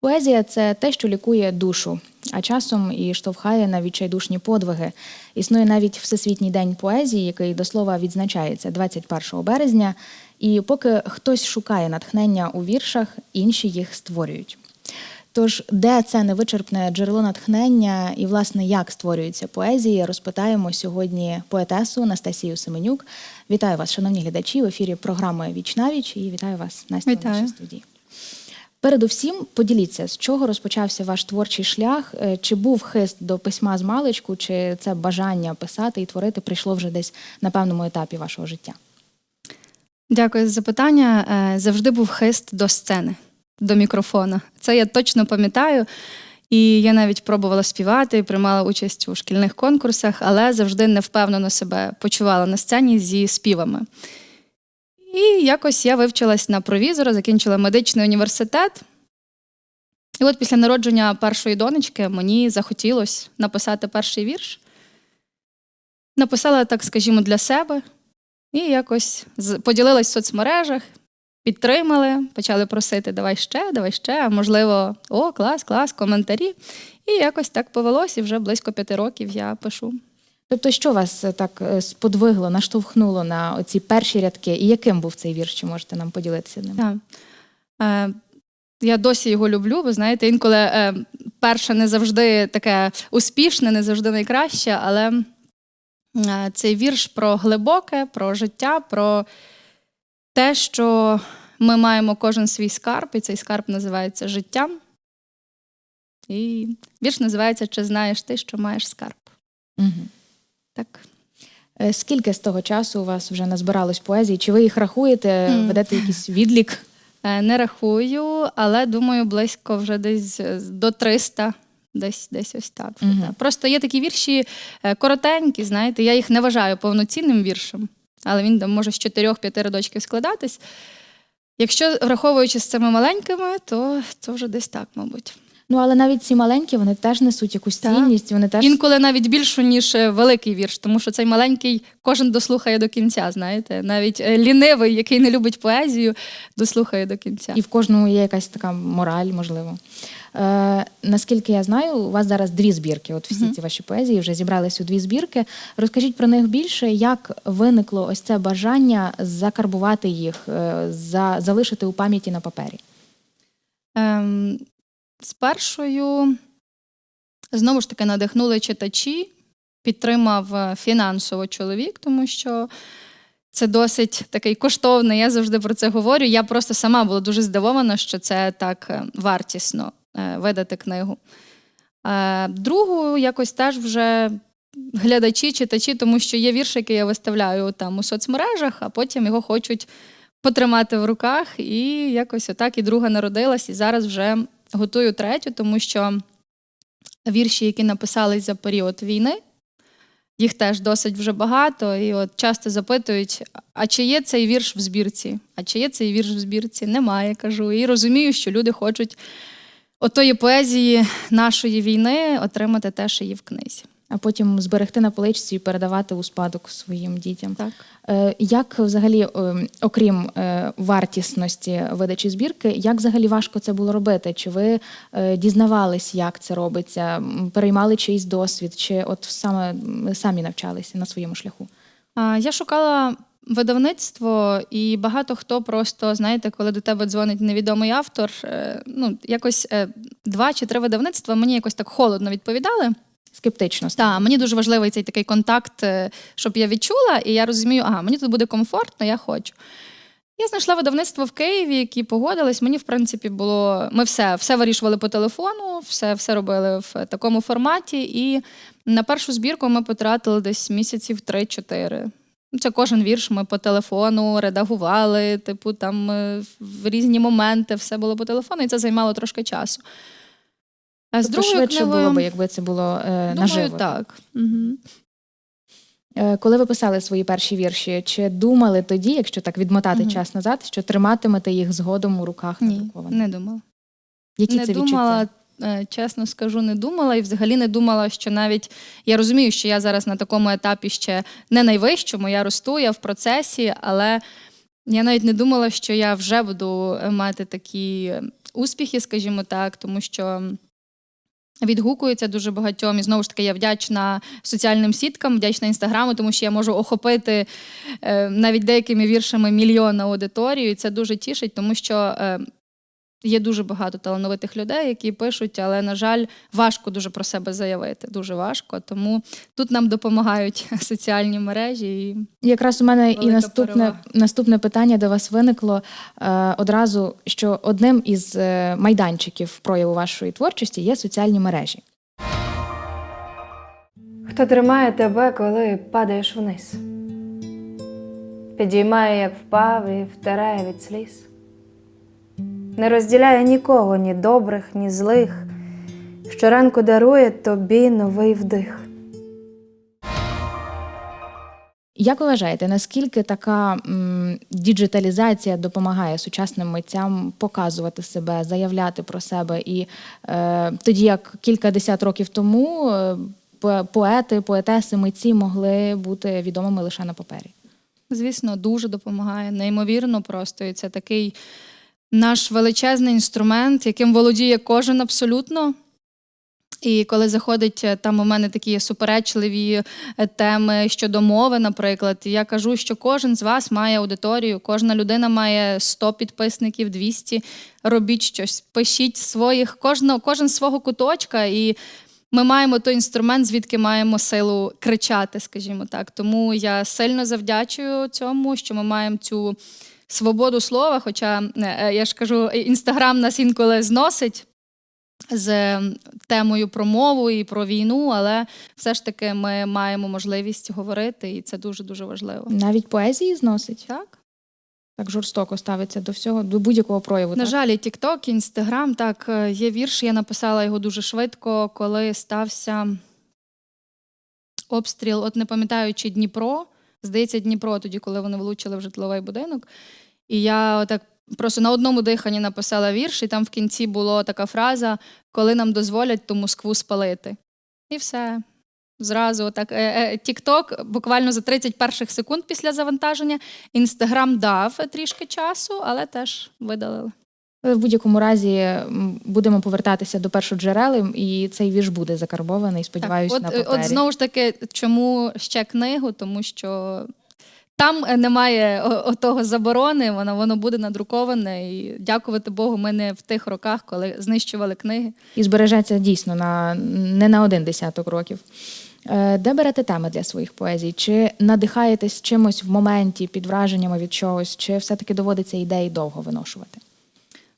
Поезія це те, що лікує душу, а часом і штовхає на відчайдушні подвиги. Існує навіть Всесвітній день поезії, який до слова відзначається 21 березня. І поки хтось шукає натхнення у віршах, інші їх створюють. Тож, де це невичерпне джерело натхнення і, власне, як створюється поезія, розпитаємо сьогодні поетесу Настасію Семенюк. Вітаю вас, шановні глядачі, в ефірі програми Віч на віч і вітаю вас Настя в нашій студії. Передусім, поділіться, з чого розпочався ваш творчий шлях? Е, Чи був хист до письма з маличку, чи це бажання писати і творити прийшло вже десь на певному етапі вашого життя? Дякую за запитання. Е, Завжди був хист до сцени, до мікрофона. Це я точно пам'ятаю. І я навіть пробувала співати, приймала участь у шкільних конкурсах, але завжди невпевнено себе почувала на сцені зі співами. І якось я вивчилась на провізора, закінчила медичний університет. І от після народження першої донечки мені захотілося написати перший вірш. Написала, так скажімо, для себе. І якось поділилась в соцмережах, підтримали, почали просити давай ще, давай ще, а можливо, о, клас, клас, коментарі. І якось так повелось, і вже близько п'яти років я пишу. Тобто, що вас е, так е, сподвигло, наштовхнуло на оці перші рядки? І яким був цей вірш? Чи можете нам поділитися ним? Так. Е, я досі його люблю, ви знаєте, інколи е, перше не завжди таке успішне, не завжди найкраще, але е, цей вірш про глибоке, про життя, про те, що ми маємо кожен свій скарб, і цей скарб називається життям. І вірш називається Чи знаєш ти, що маєш скарб? Угу. Так. Е, Скільки з того часу у вас вже назбиралось поезії? Чи ви їх рахуєте, ведете якийсь відлік? Е, Не рахую, але думаю, близько вже десь е, до 300. Десь, десь ось так. так. Просто є такі вірші коротенькі, знаєте, я їх не вважаю повноцінним віршем, але він там може з 4-5 рядочків складатись. Якщо враховуючи з цими маленькими, то це вже десь так, мабуть. Ну але навіть ці маленькі вони теж несуть якусь Так. цінність. Вони теж Інколи навіть більшу, ніж е, великий вірш, тому що цей маленький кожен дослухає до кінця, знаєте. Навіть е, лінивий, який не любить поезію, дослухає до кінця. і в кожному є якась така мораль, можливо. Е, наскільки я знаю, у вас зараз дві збірки. От всі Мгм. ці ваші поезії вже зібрались у дві збірки. Розкажіть про них більше, як виникло ось це бажання закарбувати їх, е, за, залишити у пам'яті на папері. Ем, з першою знову ж таки надихнули читачі, підтримав е, фінансово чоловік, тому що це досить такий коштовний. Я завжди про це говорю. Я просто сама була дуже здивована, що це так е, вартісно е, видати книгу. Другу якось теж вже глядачі, читачі, тому що є вірш, який я виставляю там у соцмережах, а потім його хочуть потримати в руках. І якось отак і друга народилась, і зараз вже готую третю, тому що вірші, які написались за період війни, їх теж досить вже багато. І от часто запитують: а чи є цей вірш в збірці? А чи є цей вірш в збірці? Немає, кажу. І розумію, що люди хочуть отої поезії нашої війни отримати теж її в книзі. А потім зберегти на поличці і передавати у спадок своїм дітям. Так. Е, Як взагалі, е, окрім е, вартісності видачі збірки, як взагалі важко це було робити? Чи ви дізнавались, як це робиться, переймали чийсь досвід, чи от саме самі навчалися на своєму шляху? Я шукала видавництво, і багато хто просто, знаєте, коли до тебе дзвонить невідомий автор, ну, якось два чи три видавництва мені якось так холодно відповідали. Скептично Так, мені дуже важливий цей такий контакт, е, щоб я відчула, і я розумію, ага, мені тут буде комфортно, я хочу. Я знайшла видавництво в Києві, які погодились. Мені, в принципі, було. Ми все, все вирішували по телефону, все, все робили в такому форматі. І на першу збірку ми потратили десь місяців 3-4. Ну, Це кожен вірш ми по телефону редагували, типу, там е, в різні моменти все було по телефону, і це займало трошки часу. А з Тобто другою швидше книгою, було би, якби це було е, думаю, наживо. так. Угу. Коли ви писали свої перші вірші, чи думали тоді, якщо так відмотати Мгм. час назад, що триматимете їх згодом у руках Ні, надрукованих? не думала. Які не це думала, відчуття? е, чесно скажу, не думала. І взагалі не думала, що навіть я розумію, що я зараз на такому етапі ще не найвищому, я росту, я в процесі, але я навіть не думала, що я вже буду е, мати такі успіхи, скажімо так, тому що. Відгукується дуже багатьом, і знову ж таки я вдячна соціальним сіткам, вдячна інстаграму, тому що я можу охопити е, навіть деякими віршами мільйон аудиторію, і це дуже тішить, тому що е, є дуже багато талановитих людей, які пишуть, але, на жаль, важко дуже про себе заявити. Дуже важко. Тому тут нам допомагають соціальні мережі. І Якраз у мене і наступне, перевага. наступне питання до вас виникло е, одразу, що одним із е, майданчиків прояву вашої творчості є соціальні мережі. Хто тримає тебе, коли падаєш вниз? Підіймає, як впав, і втирає від сліз. Не розділяє нікого, ні добрих, ні злих. Щоранку дарує тобі новий вдих. Як ви вважаєте, наскільки така м, діджиталізація допомагає сучасним митцям показувати себе, заявляти про себе? І е, тоді, як кількадесят років тому е, поети, поетеси, митці могли бути відомими лише на папері? звісно, дуже допомагає, неймовірно просто. І це такий наш величезний інструмент, яким володіє кожен абсолютно. І коли заходить е, там у мене такі суперечливі е, теми щодо мови, наприклад, я кажу, що кожен з вас має аудиторію, кожна людина має 100 підписників, 200. Робіть щось, пишіть своїх, кожного, кожен свого куточка, і ми маємо той інструмент, звідки маємо силу кричати, скажімо так. Тому я сильно завдячую цьому, що ми маємо цю свободу слова. Хоча е, е, я ж кажу, інстаграм нас інколи зносить з е, темою про мову і про війну, але все ж таки ми маємо можливість говорити, і це дуже дуже важливо. Навіть поезії зносить Так. так жорстоко ставиться до всього, до будь-якого прояву. На так? жаль, і TikTok, і Instagram, так, є вірш, я написала його дуже швидко, коли стався обстріл, от не пам'ятаю, чи Дніпро, здається, Дніпро, тоді, коли вони влучили в житловий будинок. І я отак просто на одному диханні написала вірш, і там в кінці була така фраза: коли нам дозволять ту Москву спалити. І все. Зразу отак. TikTok буквально за 30 перших секунд після завантаження. Інстаграм дав трішки часу, але теж видалили. Але в будь-якому разі будемо повертатися до першоджерел, і цей вірш буде закарбований, сподіваюся, на е, папері. от знову ж таки, чому ще книгу? Тому що там е, немає отого заборони, воно, воно буде надруковане. І дякувати Богу, ми не в тих роках, коли знищували книги. І збережеться дійсно на не на один десяток років. Е, Де берете теми для своїх поезій? Чи надихаєтесь чимось в моменті під враженнями від чогось, чи все-таки доводиться ідеї довго виношувати?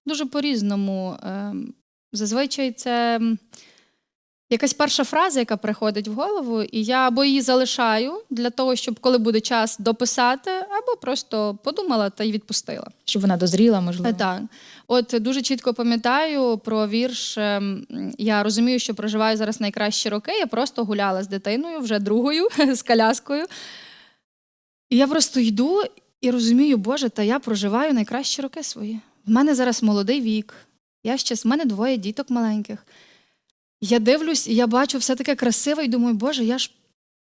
Дуже по-різному. Ем, Зазвичай це якась перша фраза, яка приходить в голову, і я або її залишаю для того, щоб коли буде час дописати, або просто подумала та й відпустила. Щоб вона дозріла, можливо? Е, Так. От дуже чітко пам'ятаю про вірш. ем, Я розумію, що проживаю зараз найкращі роки. Я просто гуляла з дитиною, вже другою, з коляскою. І я просто йду і розумію, Боже, та я проживаю найкращі роки свої. В мене зараз молодий вік. Я ще в мене двоє діток маленьких. Я дивлюсь, і я бачу все таке красиве, і думаю, Боже, я ж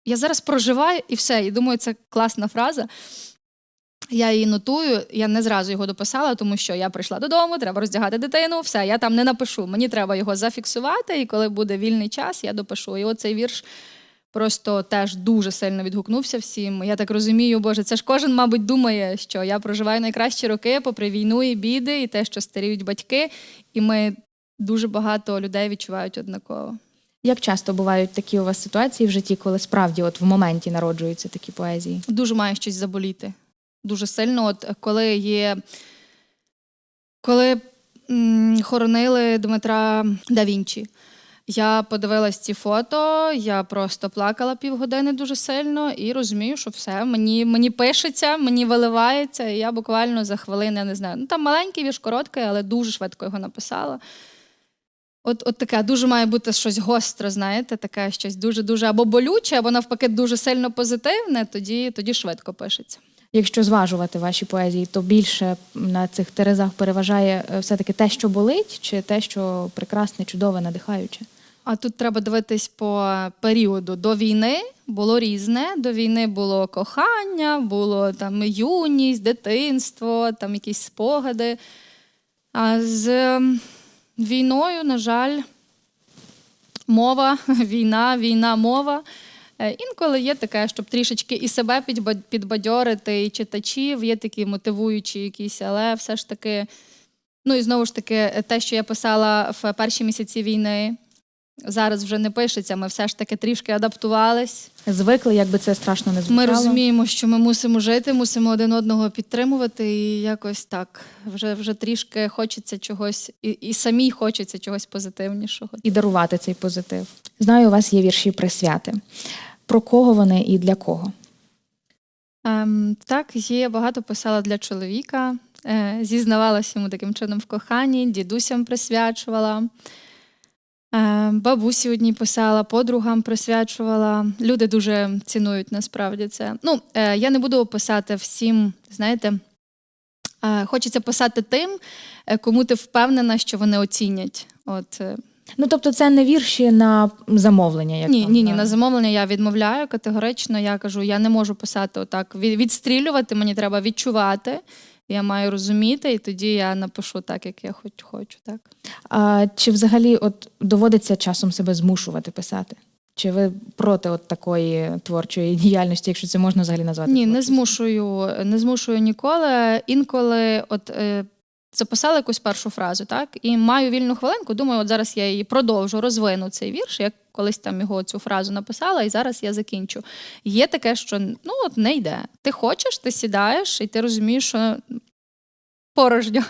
я зараз проживаю і все. І думаю, це класна фраза. Я її нотую, я не зразу його дописала, тому що я прийшла додому, треба роздягати дитину, все, я там не напишу. Мені треба його зафіксувати, і коли буде вільний час, я допишу. І оцей вірш просто теж дуже сильно відгукнувся всім. Я так розумію, Боже, це ж кожен, мабуть, думає, що я проживаю найкращі роки, попри війну і біди, і те, що старіють батьки, і ми дуже багато людей відчувають однаково. Як часто бувають такі у вас ситуації в житті, коли справді от в моменті народжуються такі поезії? дуже має щось заболіти. Дуже сильно, от коли є. Коли м, хоронили Дмитра да Вінчі, я подивилась ці фото, я просто плакала півгодини дуже сильно і розумію, що все, мені, мені пишеться, мені виливається, і я буквально за хвилину, я не знаю. Ну там маленький вірш короткий, але дуже швидко його написала. От, от таке дуже має бути щось гостре, знаєте, таке щось дуже-дуже або болюче, або навпаки дуже сильно позитивне, тоді, тоді швидко пишеться. Якщо зважувати ваші поезії, то більше на цих терезах переважає е, все-таки те, що болить, чи те, що прекрасне, чудове, надихаюче? А тут треба дивитись по періоду. До війни було різне. До війни було кохання, було там юність, дитинство, там якісь спогади. А з війною, на жаль, мова, війна, війна, мова. Е, Інколи є таке, щоб трішечки і себе підба- підбадьорити, і читачів, є такі мотивуючі якісь, але все ж таки, ну і знову ж таки, е, те, що я писала в перші місяці війни, зараз вже не пишеться. Ми все ж таки трішки адаптувались. Звикли, якби це страшно не звучало. Ми розуміємо, що ми мусимо жити, мусимо один одного підтримувати, і якось так вже, вже трішки хочеться чогось, і, і самій хочеться чогось позитивнішого. і дарувати цей позитив. Знаю, у вас є вірші присвяти. Про кого вони і для кого? Ем, так, є багато писала для чоловіка, е, зізнавалася йому таким чином в коханні, дідусям присвячувала. Е, бабусі одній писала, подругам присвячувала. Люди дуже цінують насправді це. Ну, е, я не буду писати всім, знаєте, е, хочеться писати тим, кому ти впевнена, що вони оцінять. От, Ну, тобто, це не вірші на замовлення, як ні, вам, ні, ні, на замовлення я відмовляю категорично. Я кажу, я не можу писати отак. Від- Відстрілювати мені треба відчувати. Я маю розуміти, і тоді я напишу так, як я хоч хочу. Так А, чи взагалі от доводиться часом себе змушувати писати? Чи ви проти от такої творчої діяльності, якщо це можна взагалі назвати? ні, не творчістю? змушую, не змушую ніколи. Інколи, от е, записала якусь першу фразу, так і маю вільну хвилинку. Думаю, от зараз я її продовжу, розвину цей вірш. Я колись там його цю фразу написала, і зараз я закінчу. Є таке, що ну от не йде. Ти хочеш, ти сідаєш, і ти розумієш, що порожньо.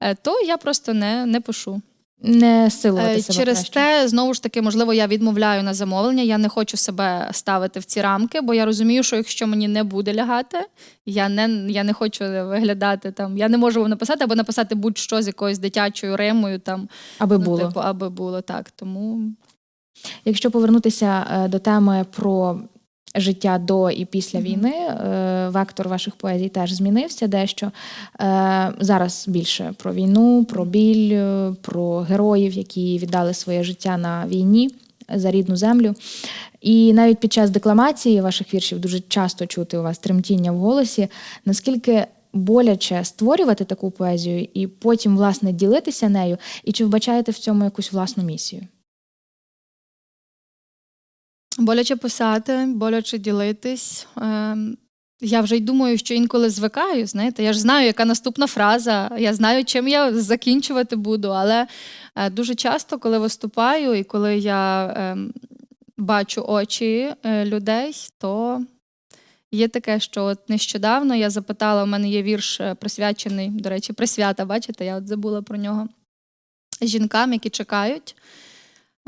Е, То я просто не, не пишу. Не силувати Е, себе Через краще. те, знову ж таки, можливо, я відмовляю на замовлення. Я не хочу себе ставити в ці рамки, бо я розумію, що якщо мені не буде лягати, я не, я не хочу виглядати там. Я не можу написати або написати будь-що з якоюсь дитячою римою, там аби ну, було. типу, аби було так. Тому Якщо повернутися е, до теми про життя до і після Мгм. війни, е, вектор ваших поезій теж змінився дещо. Е, Зараз більше про війну, про біль, е, про героїв, які віддали своє життя на війні за рідну землю. І навіть під час декламації ваших віршів дуже часто чути у вас тремтіння в голосі. Наскільки боляче створювати таку поезію і потім, власне, ділитися нею, і чи вбачаєте в цьому якусь власну місію? Боляче писати, боляче ділитись. Ем, Я вже й думаю, що інколи звикаю. Знаєте, я ж знаю, яка наступна фраза, я знаю, чим я закінчувати буду. Але е, дуже часто, коли виступаю і коли я ем, бачу очі е, людей, то є таке, що от нещодавно я запитала, у мене є вірш е, присвячений, до речі, присвята, бачите, я от забула про нього. Жінкам, які чекають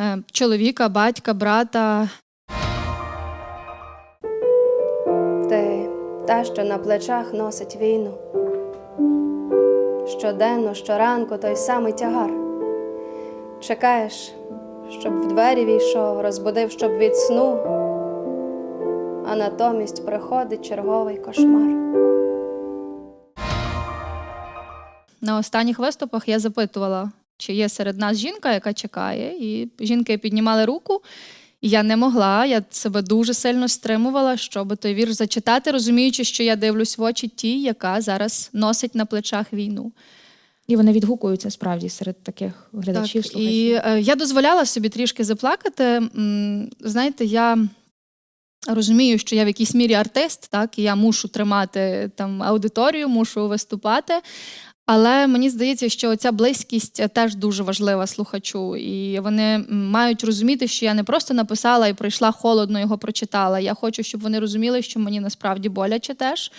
е, чоловіка, батька, брата, та, що на плечах носить війну. Щоденно, щоранку той самий тягар. Чекаєш, щоб в двері війшов, розбудив, щоб від сну, а натомість приходить черговий кошмар. На останніх виступах я запитувала, чи є серед нас жінка, яка чекає, і жінки піднімали руку. І я не могла, я себе дуже сильно стримувала, щоб той вірш зачитати, розуміючи, що я дивлюсь в очі тій, яка зараз носить на плечах війну. І вони відгукуються справді серед таких глядачів, Так, слухачів. і е, я дозволяла собі трішки заплакати. Знаєте, я розумію, що я в якійсь мірі артист, так, і я мушу тримати там аудиторію, мушу виступати. Але мені здається, що ця близькість е, теж дуже важлива слухачу. І вони мають розуміти, що я не просто написала і прийшла холодно його прочитала. Я хочу, щоб вони розуміли, що мені насправді боляче теж.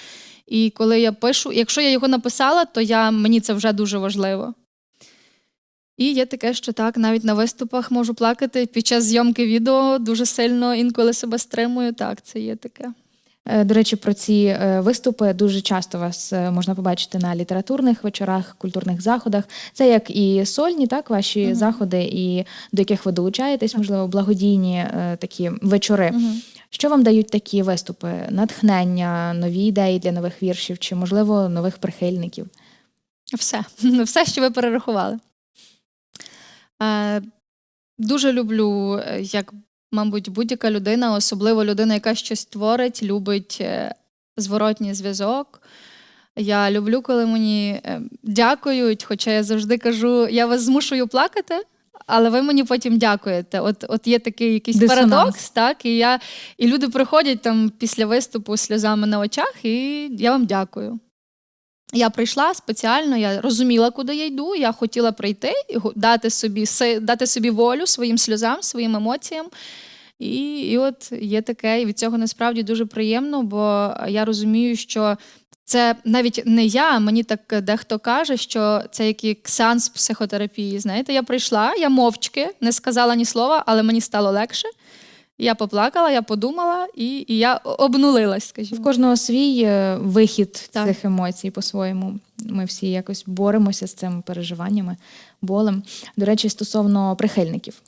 І коли я пишу, якщо я його написала, то я, мені це вже дуже важливо. І є таке, що так, навіть на виступах можу плакати під час зйомки відео дуже сильно інколи себе стримую. Так, це є таке. Е, До речі, про ці е, виступи дуже часто вас е, можна побачити на літературних вечорах, культурних заходах. Це як і сольні, так, ваші Мгм. заходи, і до яких ви долучаєтесь, можливо, благодійні такі вечори. Що вам дають такі виступи? Натхнення, нові ідеї для нових віршів, чи, можливо, нових прихильників? Все, все, що ви перерахували. Дуже люблю, як, мабуть, будь-яка людина, особливо людина, яка щось творить, любить е, зворотній зв'язок. Я люблю, коли мені е, дякують, хоча я завжди кажу, я вас змушую плакати. Але ви мені потім дякуєте. От, от є такий якийсь Дисонанс. парадокс, так, і, я, і люди приходять там після виступу з сльозами на очах, і я вам дякую. Я прийшла спеціально, я розуміла, куди я йду. Я хотіла прийти і дати собі, дати собі волю своїм сльозам, своїм емоціям. І, і от є таке, і від цього насправді дуже приємно, бо я розумію, що це навіть не я, мені так дехто каже, що це як сеанс психотерапії. Знаєте, я прийшла, я мовчки не сказала ні слова, але мені стало легше. Я поплакала, я подумала і, і я обнулилась, скажімо. В кожного свій е, вихід Так. цих емоцій по-своєму. Ми всі якось боремося з цими переживаннями, болем. До речі, стосовно прихильників.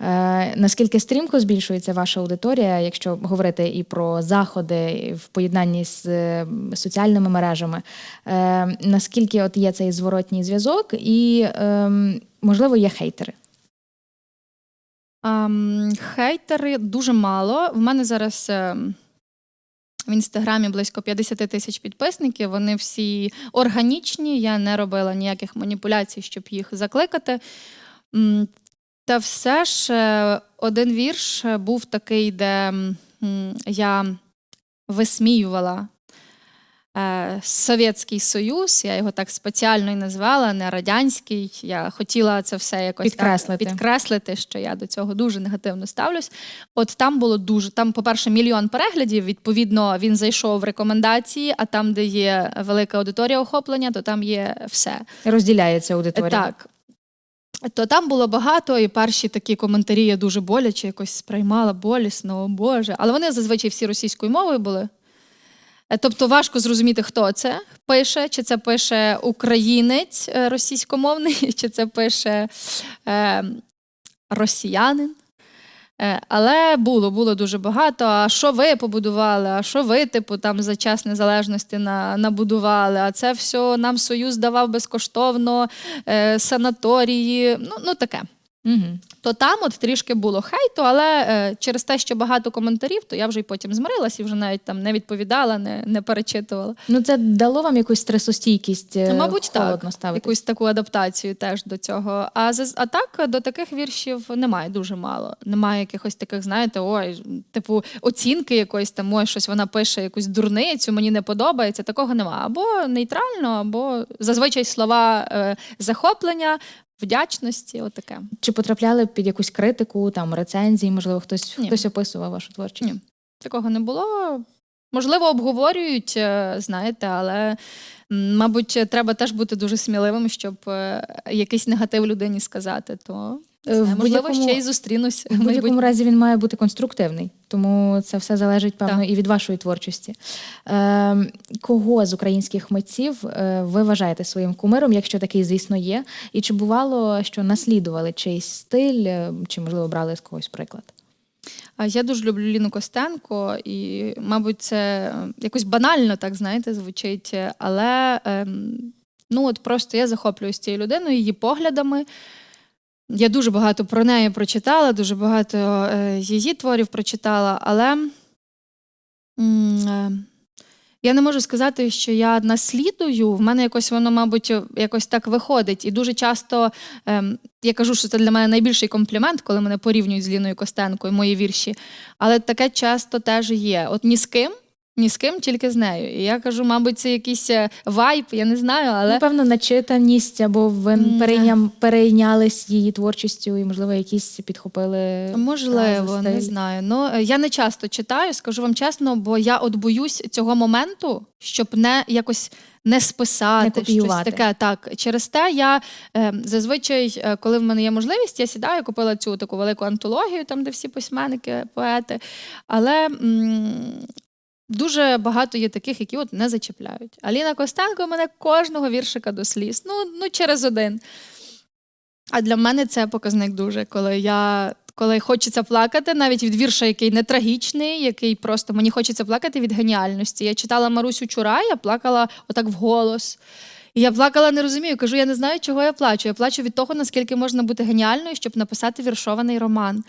Е, наскільки стрімко збільшується ваша аудиторія, якщо говорити і про заходи і в поєднанні з е, соціальними мережами? Е, наскільки от є цей зворотній зв'язок, і е, можливо є хейтери? Ам, хейтери дуже мало. В мене зараз ем, в інстаграмі близько 50 тисяч підписників. Вони всі органічні. Я не робила ніяких маніпуляцій, щоб їх закликати. Та все ж е, один вірш е, був такий, де я висміювала е, Совєтський Союз. Я його так спеціально і назвала, не радянський. Я хотіла це все якось так Підкреслити. підкреслити, що я до цього дуже негативно ставлюсь. От там було дуже. Там, по-перше, мільйон переглядів. Відповідно, він зайшов в рекомендації, а там, де є велика аудиторія охоплення, то там є все. Розділяється аудиторія. Так. То там було багато, і перші такі коментарі я дуже боляче якось сприймала болісно, о Боже. Але вони зазвичай всі російською мовою були. Е, Тобто важко зрозуміти, хто це пише, чи це пише українець е, російськомовний, чи це пише е, росіянин. Е, Але було, було дуже багато. А що ви побудували? А що ви, типу, там за час незалежності на, набудували? А це все нам Союз давав безкоштовно, е, санаторії. Ну, ну таке. Угу. То там от трішки було хейту, але е, через те, що багато коментарів, то я вже й потім змирилась і вже навіть там не відповідала, не, не перечитувала. Ну, це дало вам якусь стресостійкість, е, Ну, мабуть, так. холодно ставити. Якусь таку адаптацію теж до цього. А, а так до таких віршів немає дуже мало. Немає якихось таких, знаєте, ой, типу оцінки якоїсь там, ой, щось вона пише, якусь дурницю, мені не подобається. Такого немає. Або нейтрально, або зазвичай слова е, захоплення, вдячності, отаке. Чи потрапляли під якусь критику, там рецензії, можливо, хтось Ні. хтось описував вашу творчість? Ні. Такого не було. Можливо, обговорюють, е, знаєте, але, мабуть, треба теж бути дуже сміливим, щоб е, якийсь негатив людині сказати. То знаю, можливо, будь-якому- ще й зустрінусь. В будь-якому разі він має бути конструктивний, тому це все залежить, певно, Так. і від вашої творчості. Е, кого з українських митців е, ви вважаєте своїм кумиром, якщо такий, звісно, є? І чи бувало, що наслідували чийсь стиль, е, чи, можливо, брали з когось приклад? Я дуже люблю Ліну Костенко, і, мабуть, це е, якось банально, так знаєте, звучить. е, Але ем, ну, от просто я захоплююсь цією людиною, її поглядами. Я дуже багато про неї прочитала, дуже багато е, її творів прочитала, але е, я не можу сказати, що я наслідую. В мене якось воно, мабуть, якось так виходить. І дуже часто ем, я кажу, що це для мене найбільший комплімент, коли мене порівнюють з Ліною Костенко і мої вірші. Але таке часто теж є. От ні з ким, ні з ким, тільки з нею. І я кажу, мабуть, це якийсь е, вайб, я не знаю, але. Ну, певно, начитаність, або ви М, перейням, перейнялись її творчістю, і, можливо, якісь підхопили. Можливо, не знаю. Ну е, я не часто читаю, скажу вам чесно, бо я от боюсь цього моменту, щоб не якось не списати Не щось таке. Так, через те я е, зазвичай, е, коли в мене є можливість, я сідаю, купила цю таку велику антологію, там де всі письменники, поети. Але м, дуже багато є таких, які от не зачіпляють. Аліна Костенко мене кожного віршика до сліз. Ну, ну через один. А для мене це показник дуже, коли я. Коли хочеться плакати, навіть від вірша, який не трагічний, який просто мені хочеться плакати від геніальності. Я читала Марусю Чурай, я плакала отак вголос. І я плакала, не розумію. Кажу, я не знаю, чого я плачу. Я плачу від того, наскільки можна бути геніальною, щоб написати віршований роман.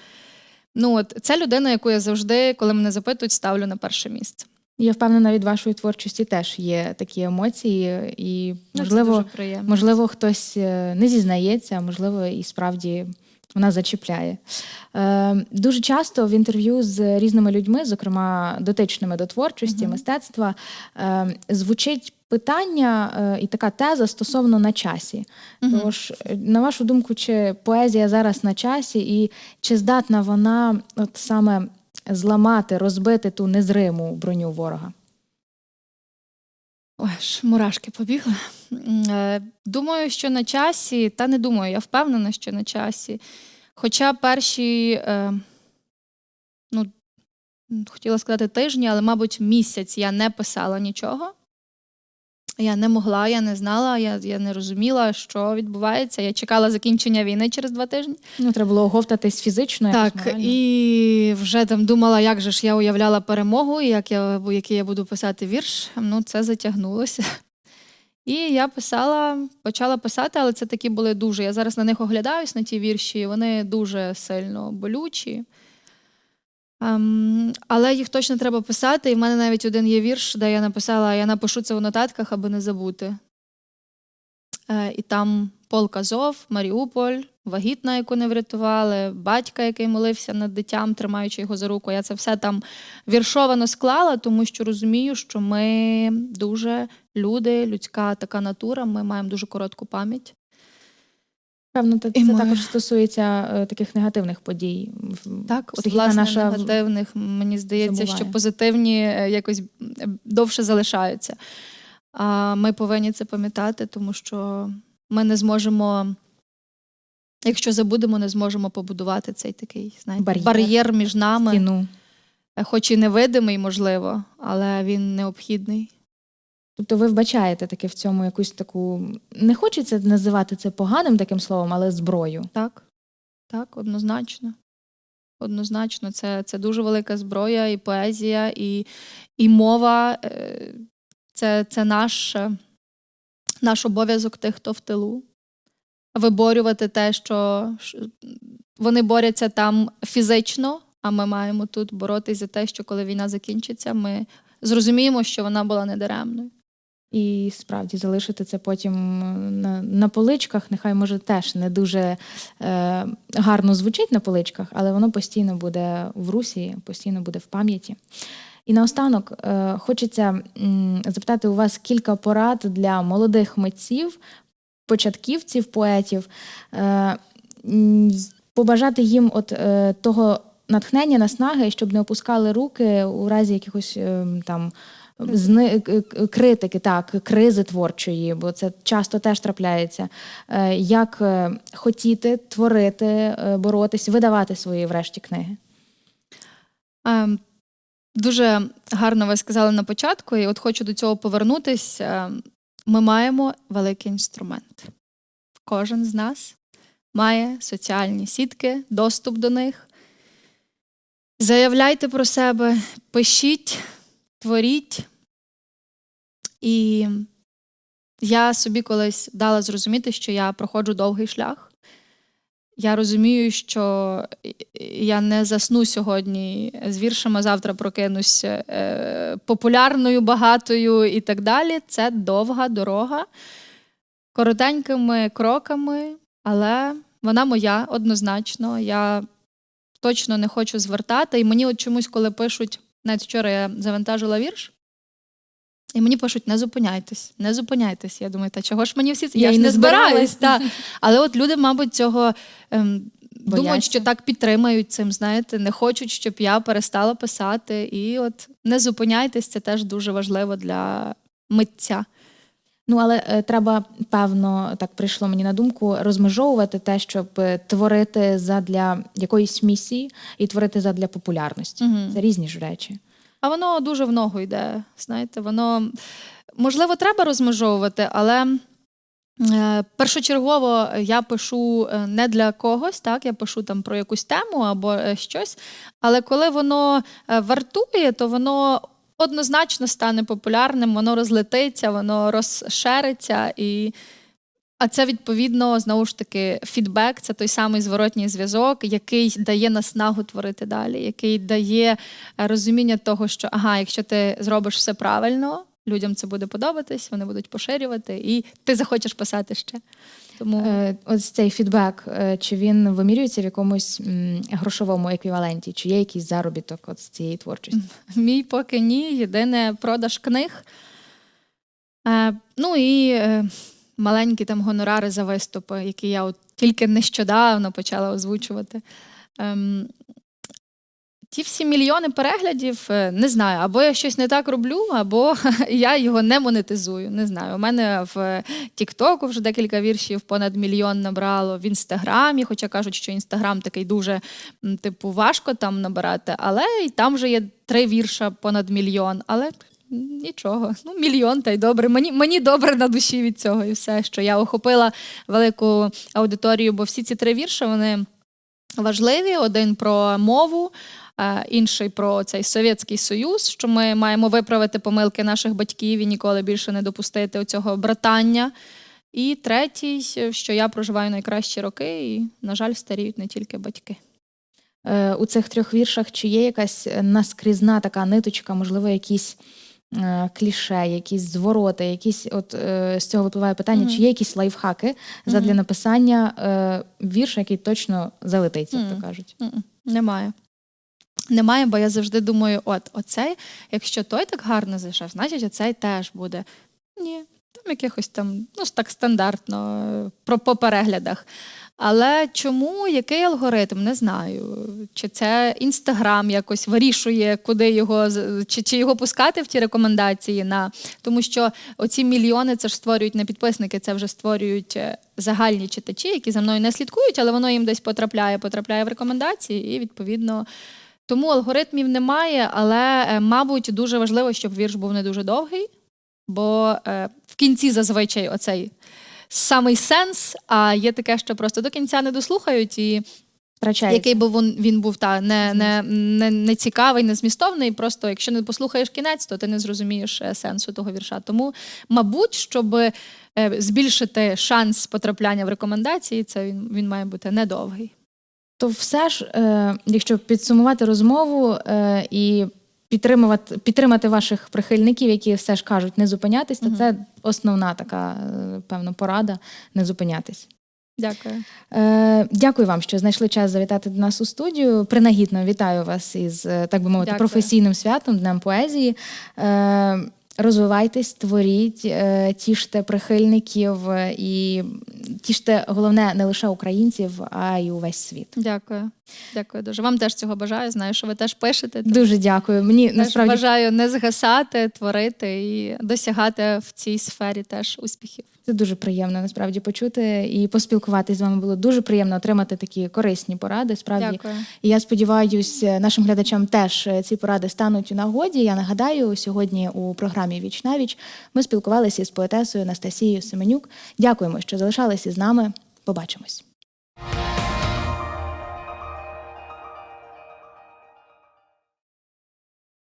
Ну, от це людина, яку я завжди, коли мене запитують, ставлю на перше місце. Я впевнена, від вашої творчості теж є такі емоції, і Ну, можливо, можливо, хтось е, не зізнається, а можливо, і справді вона зачіпляє. Е, дуже часто в інтерв'ю з різними людьми, зокрема дотичними до творчості, Мгм. мистецтва, е, звучить питання е, і така теза стосовно на часі. Мгм. Тож, е, на вашу думку, чи поезія зараз на часі, і чи здатна вона от саме зламати, розбити ту незриму броню ворога? Ой, ж мурашки побігли. Е, Думаю, що на часі, та не думаю, я впевнена, що на часі. Хоча перші, е, ну, хотіла сказати тижні, але, мабуть, місяць я не писала нічого. Я не могла, я не знала, я, я не розуміла, що відбувається. Я чекала закінчення війни через два тижні. Ну, треба було оговтатись фізично, Так, морально. і вже там думала, як же ж я уявляла перемогу, як я, який я буду писати вірш. Ну, це затягнулося. І я писала, почала писати, але це такі були дуже. Я зараз на них оглядаюсь, на ті вірші, вони дуже сильно болючі. Ем, але їх точно треба писати. І в мене навіть один є вірш, де я написала: я напишу це в нотатках, аби не забути. Е, і там полк Азов, Маріуполь, вагітна, яку не врятували, батька, який молився над дитям, тримаючи його за руку. Я це все там віршовано склала, тому що розумію, що ми дуже люди, людська така натура, ми маємо дуже коротку пам'ять. Певно, це, це ми- також стосується е, таких негативних подій. Так, от власне наша негативних, мені здається, що позитивні е, якось е, довше залишаються. А ми повинні це пам'ятати, тому що ми не зможемо, якщо забудемо, не зможемо побудувати цей такий знаєте, Бар'єр. бар'єр між нами. стіну. Е, хоч і невидимий, можливо, але він необхідний. Тобто ви вбачаєте таки в цьому якусь таку. Не хочеться називати це поганим таким словом, але зброю. Так, так, однозначно. Однозначно, це, це дуже велика зброя, і поезія, і, і мова. е, Це, це наш, е, наш обов'язок тих, хто в тилу. Виборювати те, що вони борються там фізично, а ми маємо тут боротися за те, що коли війна закінчиться, ми зрозуміємо, що вона була недаремною. І справді залишити це потім на, на поличках, нехай може теж не дуже е, гарно звучить на поличках, але воно постійно буде в русі, постійно буде в пам'яті. І наостанок е, хочеться м, запитати у вас кілька порад для молодих митців, початківців, поетів, е, побажати їм от е, того натхнення, наснаги, щоб не опускали руки у разі якихось е, там критики, так, кризи творчої, бо це часто теж трапляється. Е, Як е, хотіти творити, е, боротись, видавати свої врешті книги. Ем, Дуже гарно ви сказали на початку, і от хочу до цього повернутись. Ем, Ми маємо великий інструмент. Кожен з нас має соціальні сітки, доступ до них. Заявляйте про себе, пишіть, творіть. І я собі колись дала зрозуміти, що я проходжу довгий шлях. Я розумію, що я не засну сьогодні з віршами, завтра прокинусь е, популярною, багатою і так далі. Це довга дорога, коротенькими кроками, але вона моя однозначно. Я точно не хочу звертати. І мені от чомусь, коли пишуть, навіть вчора я завантажила вірш. І мені пишуть, не зупиняйтесь, не зупиняйтесь. Я думаю, та чого ж мені всі? Я Я, ж не збираюсь. Та. Але от люди, мабуть, цього ем, думають, що так підтримають цим, знаєте, не хочуть, щоб я перестала писати. І от не зупиняйтесь, це теж дуже важливо для митця. Ну, але е, треба, певно, так прийшло мені на думку, розмежовувати те, щоб е, творити задля якоїсь місії і творити задля популярності. Мгм. Це різні ж речі. А воно дуже в ногу йде. Знаєте, воно можливо треба розмежовувати, але е, першочергово я пишу не для когось, так я пишу там про якусь тему або щось. Але коли воно вартує, то воно однозначно стане популярним, воно розлетиться, воно розшериться і. А це відповідно знову ж таки фідбек, це той самий зворотній зв'язок, який дає наснагу творити далі, який дає е, розуміння того, що ага, якщо ти зробиш все правильно, людям це буде подобатись, вони будуть поширювати, і ти захочеш писати ще. Тому Е, Ось цей фідбек, е, чи він вимірюється в якомусь м, грошовому еквіваленті, чи є якийсь заробіток от з цієї творчості? Мій поки ні. Єдине продаж книг. Е, ну і е, маленькі там гонорари за виступи, які я от тільки нещодавно почала озвучувати. Ем, ті всі мільйони переглядів, е, не знаю, або я щось не так роблю, або я його не монетизую. Не знаю. У мене в Тіктоку вже декілька віршів понад мільйон набрало, в інстаграмі, хоча кажуть, що інстаграм такий дуже типу важко там набирати, але і там вже є три вірша понад мільйон. Але нічого, ну мільйон та й добре. Мені, мені добре на душі від цього і все, що я охопила велику аудиторію, бо всі ці три вірші вони важливі: один про мову. Е, Інший про цей Совєтський Союз, що ми маємо виправити помилки наших батьків і ніколи більше не допустити оцього братання. І третій, що я проживаю найкращі роки, і, на жаль, старіють не тільки батьки. Е, У цих трьох віршах чи є якась наскрізна така ниточка, можливо, якісь е, кліше, якісь звороти, якісь от з цього випливає питання, Мгм. чи є якісь лайфхаки задля Мгм. написання вірша, який точно залетить, як то кажуть. М-м, Немає. Немає, бо я завжди думаю: от, оцей, якщо той так гарно зайшов, значить оцей теж буде. Ні, там якихось там, ну ж так стандартно, про по переглядах. Але чому, який алгоритм, не знаю. Чи це інстаграм якось вирішує, куди його чи, чи його пускати в ті рекомендації на тому, що оці мільйони це ж створюють не підписники, це вже створюють е, загальні читачі, які за мною не слідкують, але воно їм десь потрапляє, потрапляє в рекомендації, і відповідно. Тому алгоритмів немає, але, е, мабуть, дуже важливо, щоб вірш був не дуже довгий, бо е, в кінці зазвичай оцей самий сенс, а є таке, що просто до кінця не дослухають, і Втрачається. який би він, він був та не, не, не, не цікавий, не змістовний. Просто якщо не послухаєш кінець, то ти не зрозумієш е, сенсу того вірша. Тому, мабуть, щоб збільшити шанс потрапляння в рекомендації, це він, він має бути недовгий. То все ж, е, якщо підсумувати розмову е, і підтримувати, підтримати ваших прихильників, які все ж кажуть не зупинятись, то це основна така, е, певно, порада не зупинятись. Дякую. Е, дякую вам, що знайшли час завітати до нас у студію. Принагідно вітаю вас із, е, так би мовити, Дякую. професійним святом, Днем поезії. Е, розвивайтесь, творіть, е, тіште прихильників е, і тіште головне не лише українців, а й увесь світ. Дякую. Дякую дуже. Вам теж цього бажаю. Знаю, що ви теж пишете. Дуже дякую. Мені теж насправді бажаю не згасати, творити і досягати в цій сфері теж успіхів. Це дуже приємно насправді почути і поспілкуватись з вами було дуже приємно отримати такі корисні поради. Справді, Дякую. і я сподіваюся, нашим глядачам теж е, ці поради стануть у нагоді. Я нагадаю, сьогодні у програмі Віч на віч ми спілкувалися з поетесою Анастасією Семенюк. Дякуємо, що залишалися з нами. Побачимось.